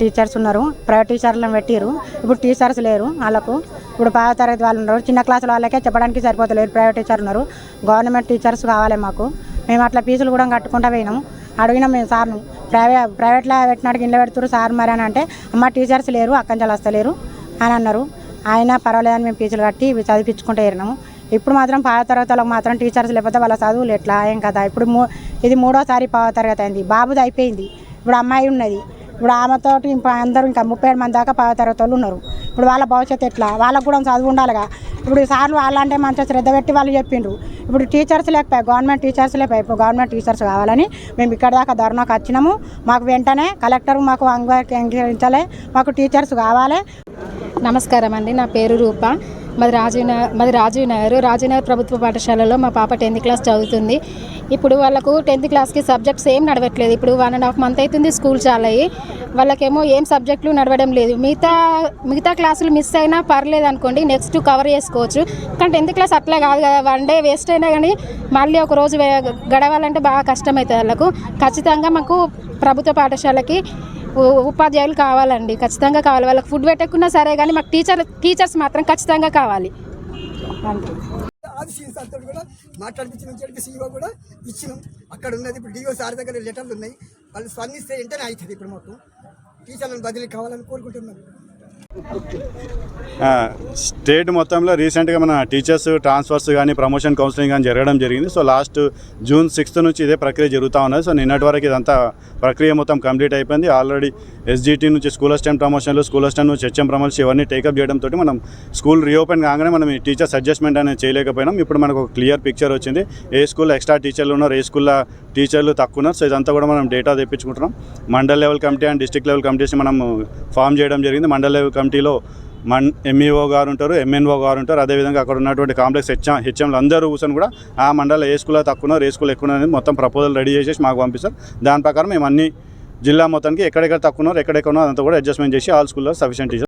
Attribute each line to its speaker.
Speaker 1: Teachers ఉన్నారు. Private టీచర్లను పెట్టిరు ఇప్పుడు టీచర్స్ లేరు వాళ్ళకు. ఇప్పుడు పదో తరగతి వాళ్ళు ఉన్నారు. చిన్న క్లాసుల వాళ్ళకే చెప్పడానికి సరిపోతలేరు ప్రైవేట్ టీచర్ ఉన్నారు. గవర్నమెంట్ టీచర్స్ కావాలి మాకు. మేము అట్లా ఫీజులు కూడా కట్టుకుంటా పోయినాము. అడిగినాం మేము సార్ను. ప్రైవేట్ ప్రైవేట్లో పెట్టినాడు ఇంట్లో పెడుతున్నారు సార్ మరి అని అంటే అమ్మ టీచర్స్ లేరు. అక్కంచెలు వస్తలేరు. అని అన్నారు. ఆయన పర్వాలేదని మేము ఫీజులు కట్టి ఇవి చదివించుకుంటూ ఏరినాము. ఇప్పుడు మాత్రం పాత తరగతి మాత్రం టీచర్స్ లేకపోతే వాళ్ళ చదువులు ఎట్లా? ఏం కదా? ఇప్పుడు మూ ఇది మూడోసారి పాత తరగతి అయింది. బాబుది అయిపోయింది. ఇప్పుడు అమ్మాయి ఉన్నది. ఇప్పుడు ఆమెతోటి అందరూ ఇంకా ముప్పై ఏడు మంది దాకా పదో తరగతి వాళ్ళు ఉన్నారు. ఇప్పుడు వాళ్ళ భవిష్యత్తు ఎట్లా? వాళ్ళకు కూడా చదువు ఉండాలిగా. ఇప్పుడు సార్లు వాళ్ళంటే మంచిగా శ్రద్ధ పెట్టి వాళ్ళు చెప్పిండ్రు. ఇప్పుడు టీచర్స్ లేకపోయి? గవర్నమెంట్ టీచర్స్ లేకపోయి? ఇప్పుడు గవర్నమెంట్ టీచర్స్ కావాలని మేము ఇక్కడ దాకా ధర్నాకు వచ్చినాము. మాకు వెంటనే కలెక్టర్ మాకు అంగీకరించాలి. మాకు టీచర్స్ కావాలి.
Speaker 2: నమస్కారం అండి. నా పేరు రూప. మాది రాజీవ్ నగర్ మాది రాజీవ్ నగర్ రాజీవ్ నగర్ ప్రభుత్వ పాఠశాలలో మా పాప టెన్త్ క్లాస్ చదువుతుంది. ఇప్పుడు వాళ్ళకు టెన్త్ క్లాస్కి సబ్జెక్ట్స్ ఏం నడవట్లేదు. ఇప్పుడు వన్ అండ్ హాఫ్ మంత్ అవుతుంది స్కూల్ చాలా అయ్యి వాళ్ళకేమో ఏం సబ్జెక్టులు నడవడం లేదు. మిగతా మిగతా క్లాసులు మిస్ అయినా పర్లేదు అనుకోండి నెక్స్ట్ కవర్ చేసుకోవచ్చు. కానీ టెన్త్ క్లాస్ అట్లా కాదు కదా. వన్ డే వేస్ట్ అయినా కానీ మళ్ళీ ఒక రోజు గడవాలంటే బాగా కష్టమవుతుంది వాళ్ళకు. ఖచ్చితంగా మాకు ప్రభుత్వ పాఠశాలకి ఉపాధ్యాయులు కావాలండి ఖచ్చితంగా కావాలి. వాళ్ళకి ఫుడ్ పెట్టకున్నా సరే కానీ మాకు టీచర్ టీచర్స్ మాత్రం ఖచ్చితంగా కావాలి. అంతే.
Speaker 3: కూడా మాట్లాడిపించిన చెప్పి సీఓ కూడా ఇచ్చినాం. అక్కడ ఉన్నది ఇప్పుడు డిఓ సార్ దగ్గర లెటర్లు ఉన్నాయి. వాళ్ళు స్పందిస్తే వెంటనే అవుతుంది ఇప్పుడు మాకు. టీచర్లను బదిలీ కావాలని కోరుకుంటున్నాం.
Speaker 4: స్టేట్ మొత్తంలో రీసెంట్గా మన టీచర్స్ ట్రాన్స్ఫర్స్ కానీ ప్రమోషన్ కౌన్సిలింగ్ కానీ జరగడం జరిగింది. సో లాస్ట్ జూన్ సిక్స్త్ నుంచి ఇదే ప్రక్రియ జరుగుతూ ఉన్నది. సో నిన్నటి వరకు ఇదంతా ప్రక్రియ మొత్తం కంప్లీట్ అయిపోయింది. ఆల్రెడీ ఎస్జిటి నుంచి స్కూల్ అసిస్టెంట్ ప్రమోషన్లు స్కూల్ అసిస్టెంట్ నుంచి హెచ్ఎం ప్రమోషన్స్ ఇవన్నీ టేకప్ చేయడంతో మనం స్కూల్ రీఓపెన్ కాగానే మనం ఈ టీచర్స్ అడ్జస్ట్మెంట్ అనేది చేయలేకపోయినాం. ఇప్పుడు మనకు ఒక క్లియర్ పిక్చర్ వచ్చింది. ఏ స్కూల్లో ఎక్స్ట్రా టీచర్లు ఉన్నారు ఏ స్కూల్లో టీచర్లు తక్కువ ఉన్నారు. సో ఇదంతా కూడా మనం data తెప్పించుకుంటున్నాం. Mandal level committee and district level committees మనం ఫామ్ చేయడం జరిగింది. మండల్ లెవెల్ కమిటీలో మన్ ఎంఈఓ గారు ఉంటారు ఎంఎన్ఓ గారు ఉంటారు. అదేవిధంగా అక్కడ ఉన్నటువంటి కాంప్లెక్స్ హెచ్ఎం హెచ్ఎంలు అందరూ కూర్చొని కూడా ఆ మండలం ఏ స్కూల్ తక్కువ ఏ స్కూల్ ఎక్కువ అనేది మొత్తం ప్రపోజల్ రెడీ చేసేసి మాకు పంపిస్తారు. దాని ప్రకారం మేము అన్ని జిల్లా మొత్తానికి ఎక్కడెక్కడ తక్కువ ఎక్కడెక్కడ ఉన్నారు కూడా అడ్జస్ట్మెంట్ చేసి ఆల్ స్కూల్లో సఫిషియెంట్ టీచర్